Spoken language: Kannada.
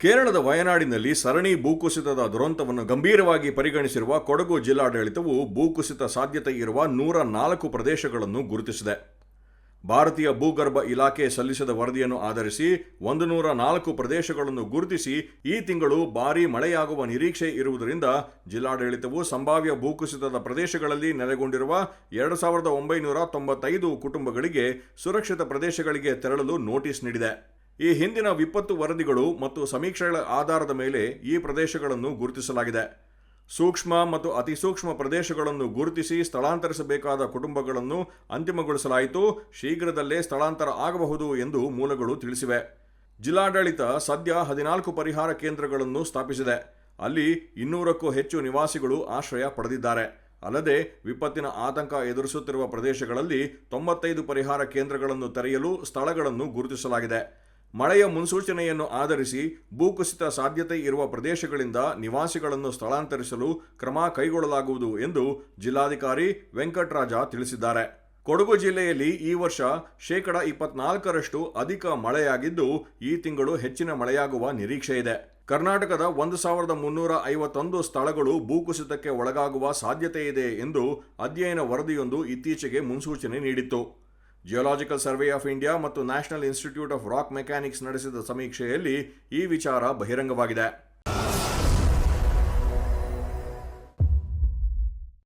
ಕೇರಳದ ವಯನಾಡಿನಲ್ಲಿ ಸರಣಿ ಭೂಕುಸಿತದ ದುರಂತವನ್ನು ಗಂಭೀರವಾಗಿ ಪರಿಗಣಿಸಿರುವ ಕೊಡಗು ಜಿಲ್ಲಾಡಳಿತವು ಭೂಕುಸಿತ ಸಾಧ್ಯತೆ ಇರುವ ನೂರ ನಾಲ್ಕು ಪ್ರದೇಶಗಳನ್ನು ಗುರುತಿಸಿದೆ. ಭಾರತೀಯ ಭೂಗರ್ಭ ಇಲಾಖೆ ಸಲ್ಲಿಸಿದ ವರದಿಯನ್ನು ಆಧರಿಸಿ ಒಂದು ನೂರ ನಾಲ್ಕು ಪ್ರದೇಶಗಳನ್ನು ಗುರುತಿಸಿ ಈ ತಿಂಗಳು ಭಾರೀ ಮಳೆಯಾಗುವ ನಿರೀಕ್ಷೆ ಇರುವುದರಿಂದ ಜಿಲ್ಲಾಡಳಿತವು ಸಂಭಾವ್ಯ ಭೂಕುಸಿತದ ಪ್ರದೇಶಗಳಲ್ಲಿ ನೆಲೆಗೊಂಡಿರುವ ಎರಡು ಸಾವಿರದ ಒಂಬೈನೂರ ತೊಂಬತ್ತೈದು ಕುಟುಂಬಗಳಿಗೆ ಸುರಕ್ಷಿತ ಪ್ರದೇಶಗಳಿಗೆ ತೆರಳಲು ನೋಟಿಸ್ ನೀಡಿದೆ. ಈ ಹಿಂದಿನ ವಿಪತ್ತು ವರದಿಗಳು ಮತ್ತು ಸಮೀಕ್ಷೆಗಳ ಆಧಾರದ ಮೇಲೆ ಈ ಪ್ರದೇಶಗಳನ್ನು ಗುರುತಿಸಲಾಗಿದೆ. ಸೂಕ್ಷ್ಮ ಮತ್ತು ಅತಿಸೂಕ್ಷ್ಮ ಪ್ರದೇಶಗಳನ್ನು ಗುರುತಿಸಿ ಸ್ಥಳಾಂತರಿಸಬೇಕಾದ ಕುಟುಂಬಗಳನ್ನು ಅಂತಿಮಗೊಳಿಸಲಾಯಿತು. ಶೀಘ್ರದಲ್ಲೇ ಸ್ಥಳಾಂತರ ಆಗಬಹುದು ಎಂದು ಮೂಲಗಳು ತಿಳಿಸಿವೆ. ಜಿಲ್ಲಾಡಳಿತ ಸದ್ಯ ಹದಿನಾಲ್ಕು ಪರಿಹಾರ ಕೇಂದ್ರಗಳನ್ನು ಸ್ಥಾಪಿಸಿದೆ. ಅಲ್ಲಿ ಇನ್ನೂರಕ್ಕೂ ಹೆಚ್ಚು ನಿವಾಸಿಗಳು ಆಶ್ರಯ ಪಡೆದಿದ್ದಾರೆ. ಅಲ್ಲದೆ ವಿಪತ್ತಿನ ಆತಂಕ ಎದುರಿಸುತ್ತಿರುವ ಪ್ರದೇಶಗಳಲ್ಲಿ ತೊಂಬತ್ತೈದು ಪರಿಹಾರ ಕೇಂದ್ರಗಳನ್ನು ತೆರೆಯಲು ಸ್ಥಳಗಳನ್ನು ಗುರುತಿಸಲಾಗಿದೆ. ಮಳೆಯ ಮುನ್ಸೂಚನೆಯನ್ನು ಆಧರಿಸಿ ಭೂಕುಸಿತ ಸಾಧ್ಯತೆ ಇರುವ ಪ್ರದೇಶಗಳಿಂದ ನಿವಾಸಿಗಳನ್ನು ಸ್ಥಳಾಂತರಿಸಲು ಕ್ರಮ ಕೈಗೊಳ್ಳಲಾಗುವುದು ಎಂದು ಜಿಲ್ಲಾಧಿಕಾರಿ ವೆಂಕಟರಾಜ ತಿಳಿಸಿದ್ದಾರೆ. ಕೊಡಗು ಜಿಲ್ಲೆಯಲ್ಲಿ ಈ ವರ್ಷ ಶೇಕಡ ಇಪ್ಪತ್ನಾಲ್ಕರಷ್ಟು ಅಧಿಕ ಮಳೆಯಾಗಿದ್ದು, ಈ ತಿಂಗಳು ಹೆಚ್ಚಿನ ಮಳೆಯಾಗುವ ನಿರೀಕ್ಷೆ ಇದೆ. ಕರ್ನಾಟಕದ ಒಂದು ಸಾವಿರದ ಮುನ್ನೂರ ಐವತ್ತೊಂದು ಸ್ಥಳಗಳು ಭೂಕುಸಿತಕ್ಕೆ ಒಳಗಾಗುವ ಸಾಧ್ಯತೆ ಇದೆ ಎಂದು ಅಧ್ಯಯನ ವರದಿಯೊಂದು ಇತ್ತೀಚೆಗೆ ಮುನ್ಸೂಚನೆ ನೀಡಿತ್ತು. ಜಿಯೋಲಾಜಿಕಲ್ ಸರ್ವೆ ಆಫ್ ಇಂಡಿಯಾ ಮತ್ತು National Institute of Rock Mechanics ನಡೆಸಿದ ಸಮೀಕ್ಷೆಯಲ್ಲಿ ಈ ವಿಚಾರ ಬಹಿರಂಗವಾಗಿದೆ.